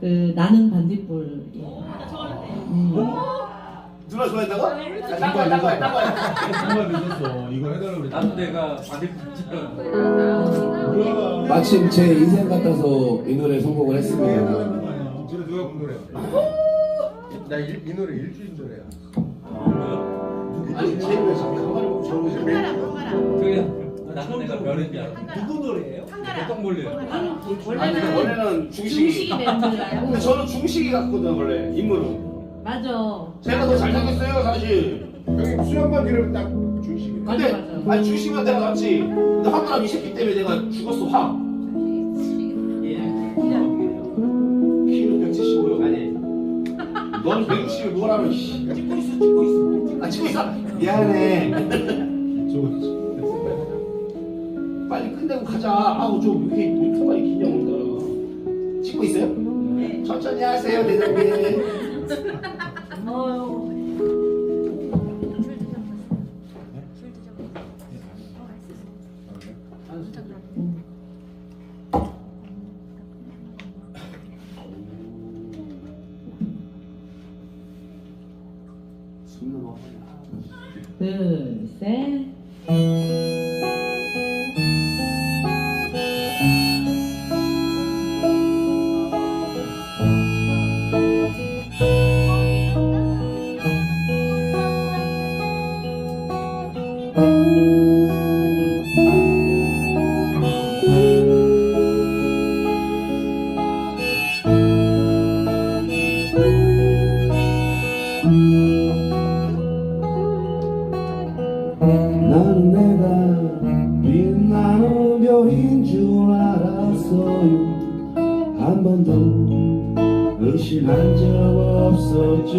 그 나는 반딧불. 음. 누나 좋아했다고? 자, 딴 거야, 딴 거야, 딴 거야. 정말 늦었어. 이거 해달라고 그랬지. 나도 내가 반대편처럼 누가 마침 제 인생 같아서 이 노래 선곡을 했습니다. 저래 누가 본 노래야? 나이 노래 일주일 노래야. 아니, 제일 자꾸 한 마리 먹고 저러고 있어. 저기 나도 내가 별인 줄 알아 누구 노래예요? 보통 몰려 아니, 원래는 원래는 중식이. 중식이 멤버라고. 근데 저는 중식이 같거든, 원래, 인물은. 맞아. 제가 더 잘생겼어요, 사실. 형님 수염만 기르면 딱 중식이네. 근데, 맞아, 맞아. 아니, 중식이면 내가 낫지. 근데 화가람 이 새끼 때문에 내가 죽었어, 확. 키는 175요. 아니. 넌 160을 뭐라면, 씨. 찍고 있어, 찍고 있어. 아, 찍고 있어. 미안해. 저거 내고 가자. 아우, 좀, 왜 이렇게 기냐, 오늘따라. 찍고 있어요? 네. 천천히 하세요, 대장님. 어휴. 나는 내가 빛나는 별인 줄 알았어요. 한 번도 의심한 적 없었죠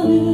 Oh.